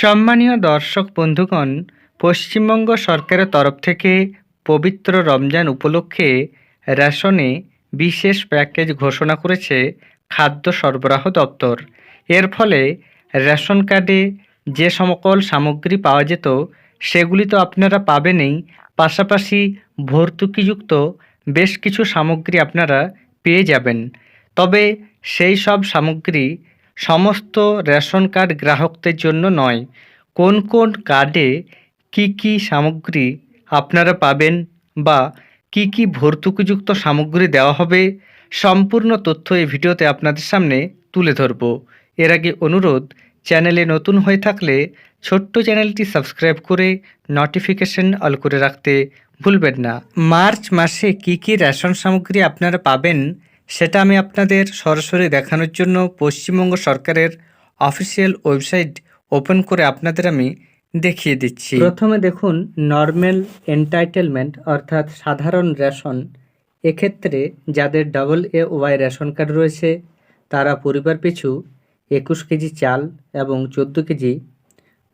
সম্মানীয় দর্শক বন্ধুগণ, পশ্চিমবঙ্গ সরকারের তরফ থেকে পবিত্র রমজান উপলক্ষে রেশনে বিশেষ প্যাকেজ ঘোষণা করেছে খাদ্য সরবরাহ দপ্তর। এর ফলে রেশন কার্ডে যে সকল সামগ্রী পাওয়া যেত, সেগুলি তো আপনারা পাবেনই। পাশাপাশি ভর্তুকিযুক্ত বেশ কিছু সামগ্রী আপনারা পেয়ে যাবেন। তবে সেই সব সামগ্রী সমস্ত রেশন কার্ড গ্রাহকদের জন্য নয়। কোন কোন কার্ডে কি কি সামগ্রী আপনারা পাবেন বা কি কি ভর্তুকিযুক্ত সামগ্রী দেওয়া হবে, সম্পূর্ণ তথ্য এই ভিডিওতে আপনাদের সামনে তুলে ধরব। এর আগে অনুরোধ, চ্যানেলে নতুন হয়ে থাকলে ছোট্ট চ্যানেলটি সাবস্ক্রাইব করে নোটিফিকেশন অল করে রাখতে ভুলবেন না। মার্চ মাসে কি কি রেশন সামগ্রী আপনারা পাবেন সেটা আমি আপনাদের সরাসরি দেখানোর জন্য পশ্চিমবঙ্গ সরকারের অফিসিয়াল ওয়েবসাইট ওপেন করে আপনাদের আমি দেখিয়ে দিচ্ছি। প্রথমে দেখুন নর্মাল এন্টাইটেলমেন্ট অর্থাৎ সাধারণ রেশন। এক্ষেত্রে যাদের double A Y ration card রয়েছে, তারা পরিবার পিছু একুশ কেজি চাল এবং চোদ্দ কেজি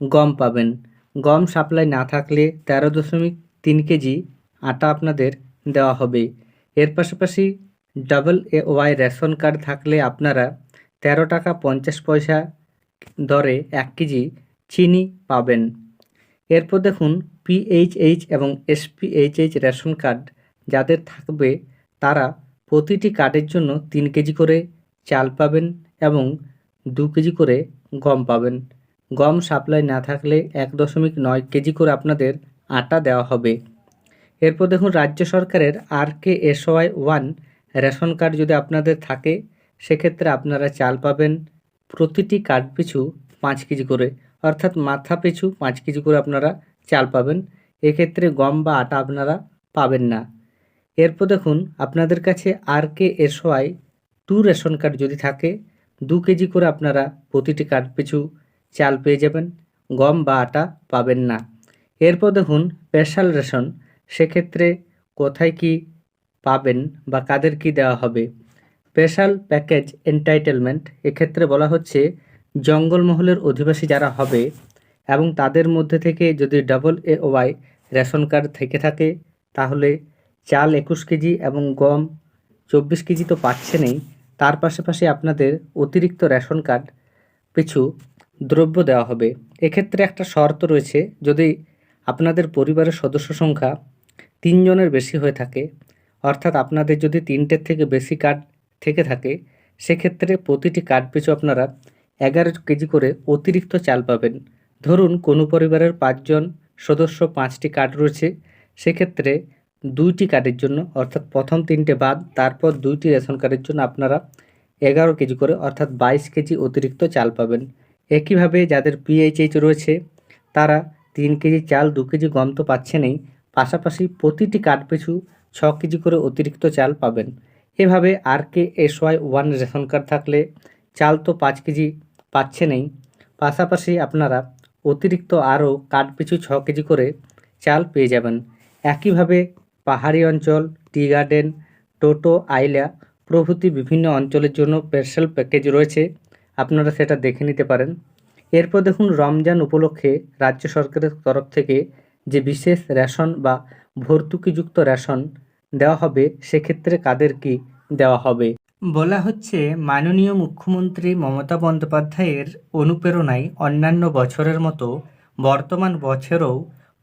গম পাবেন। গম সাপ্লাই না থাকলে তেরো দশমিক তিন কেজি আটা আপনাদের দেওয়া হবে। এর পাশাপাশি double A Y ration card থাকলে আপনারা তেরো টাকা পঞ্চাশ পয়সা দরে এক কেজি চিনি পাবেন। এরপর দেখুন পিএইচএইচ এবং এসপিএইচএইচ রেশন কার্ড যাদের থাকবে, তারা প্রতিটি কার্ডের জন্য তিন কেজি করে চাল পাবেন এবং দু কেজি করে গম পাবেন। গম সাপ্লাই না থাকলে এক দশমিক নয় কেজি করে আপনাদের আটা দেওয়া হবে। এরপর দেখুন রাজ্য সরকারের R K SY one ration card যদি আপনাদের থাকে, সেক্ষেত্রে আপনারা চাল পাবেন প্রতিটি কার্ড পিছু পাঁচ কেজি করে। অর্থাৎ মাথা পিছু পাঁচ কেজি করে আপনারা চাল পাবেন। এক্ষেত্রে গম বা আটা আপনারা পাবেন না। এরপর দেখুন, আপনাদের কাছে R K SY two ration card যদি থাকে, দু কেজি করে আপনারা প্রতিটি কার্ড পিছু চাল পেয়ে যাবেন, গম বা আটা পাবেন না। এরপর দেখুন, স্পেশাল রেশন, সেক্ষেত্রে কোথায় কি পাবেন বা কাদের কি দেওয়া হবে। স্পেশাল প্যাকেজ এন্টাইটেলমেন্ট এক্ষেত্রে বলা হচ্ছে জঙ্গলমহলের অধিবাসী যারা হবে এবং তাদের মধ্যে থেকে যদি double A Y ration card থেকে থাকে, তাহলে চাল একুশ কেজি এবং গম চব্বিশ কেজি তো পাচ্ছেনই তার পাশাপাশি আপনাদের অতিরিক্ত রেশন কার্ড পিছু দ্রব্য দেওয়া হবে। এক্ষেত্রে একটা শর্ত রয়েছে, যদি আপনাদের পরিবারের সদস্য সংখ্যা তিনজনের বেশি হয়ে থাকে অর্থাৎ আপনাদের যদি তিনটের থেকে বেশি কার্ড থেকে থাকে, সেক্ষেত্রে প্রতিটি কার্ড পিছু আপনারা এগারো কেজি করে অতিরিক্ত চাল পাবেন। ধরুন, কোনো পরিবারের পাঁচজন সদস্য পাঁচটি কার্ড রয়েছে, সেক্ষেত্রে দুইটি কার্ডের জন্য, অর্থাৎ প্রথম তিনটে বাদ, তারপর দুইটি রেশন কার্ডের জন্য আপনারা এগারো কেজি করে, অর্থাৎ বাইশ কেজি অতিরিক্ত চাল পাবেন। একইভাবে যাদের পিএইচএইচ রয়েছে, তারা তিন কেজি চাল, দু কেজি গম তো পাচ্ছে পাচ্ছেনই। পাশাপাশি প্রতিটি কার্ড পিছু ছ কেজি করে অতিরিক্ত চাল পাবেন। এভাবে R K S Y one ration card থাকলে চাল তো পাঁচ কেজি পাচ্ছেনই পাশাপাশি আপনারা অতিরিক্ত আরও কার্ড পিছু ছ কেজি করে চাল পেয়ে যাবেন। একইভাবে পাহাড়ি অঞ্চল, টি গার্ডেন, টোটো, আইলা প্রভৃতি বিভিন্ন অঞ্চলের জন্য স্পেশাল প্যাকেজ রয়েছে। আপনারা সেটা দেখে নিতে পারেন। এরপর দেখুন রমজান উপলক্ষে রাজ্য সরকারের তরফ থেকে যে বিশেষ রেশন বা ভর্তুকিযুক্ত রেশন দেওয়া হবে সেক্ষেত্রে কাদের কি দেওয়া হবে? বলা হচ্ছে মাননীয় মুখ্যমন্ত্রী মমতা বন্দ্যোপাধ্যায়ের অনুপ্রেরণায় অন্যান্য বছরের মতো বর্তমান বছরেও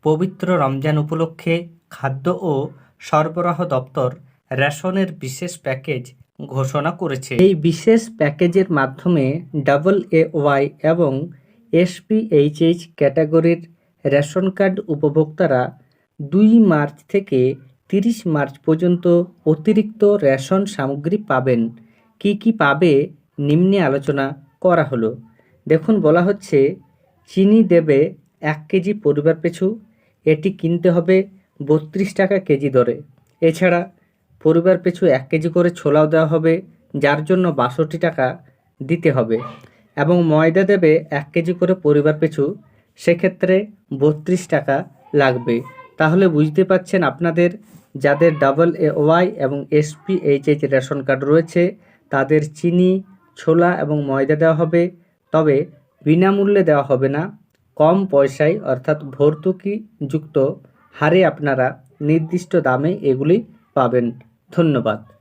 পবিত্র রমজান উপলক্ষে খাদ্য ও সরবরাহ দপ্তর রেশনের বিশেষ প্যাকেজ ঘোষণা করেছে। এই বিশেষ প্যাকেজের মাধ্যমে ডাবল এ ওয়াই এবং এসপিএইচএইচ ক্যাটাগরির রেশন কার্ড উপভোক্তারা দুই মার্চ থেকে তিরিশ মার্চ পর্যন্ত অতিরিক্ত রেশন সামগ্রী পাবেন। কি কি পাবে? নিম্নে আলোচনা করা হলো। দেখুন, বলা হচ্ছে, চিনি দেবে এক কেজি পরিবার পিছু। এটি কিনতে হবে বত্রিশ টাকা কেজি দরে। এছাড়া পরিবার পিছু এক কেজি করে ছোলাও দেওয়া হবে, যার জন্য বাষট্টি টাকা দিতে হবে। এবং ময়দা দেবে এক কেজি করে পরিবার পিছু। সেক্ষেত্রে বত্রিশ টাকা লাগবে। তাহলে বুঝতে পাচ্ছেন আপনাদের যাদের ডাবল এ ওয়াই এবং এসপি এইচএইচ রেশন কার্ড রয়েছে, তাদের চিনি, ছোলা এবং ময়দা দেওয়া হবে। তবে বিনামূল্যে দেওয়া হবে না। কম পয়সায় অর্থাৎ ভর্তুকিযুক্ত হারে আপনারা নির্দিষ্ট দামে এগুলি পাবেন। ধন্যবাদ।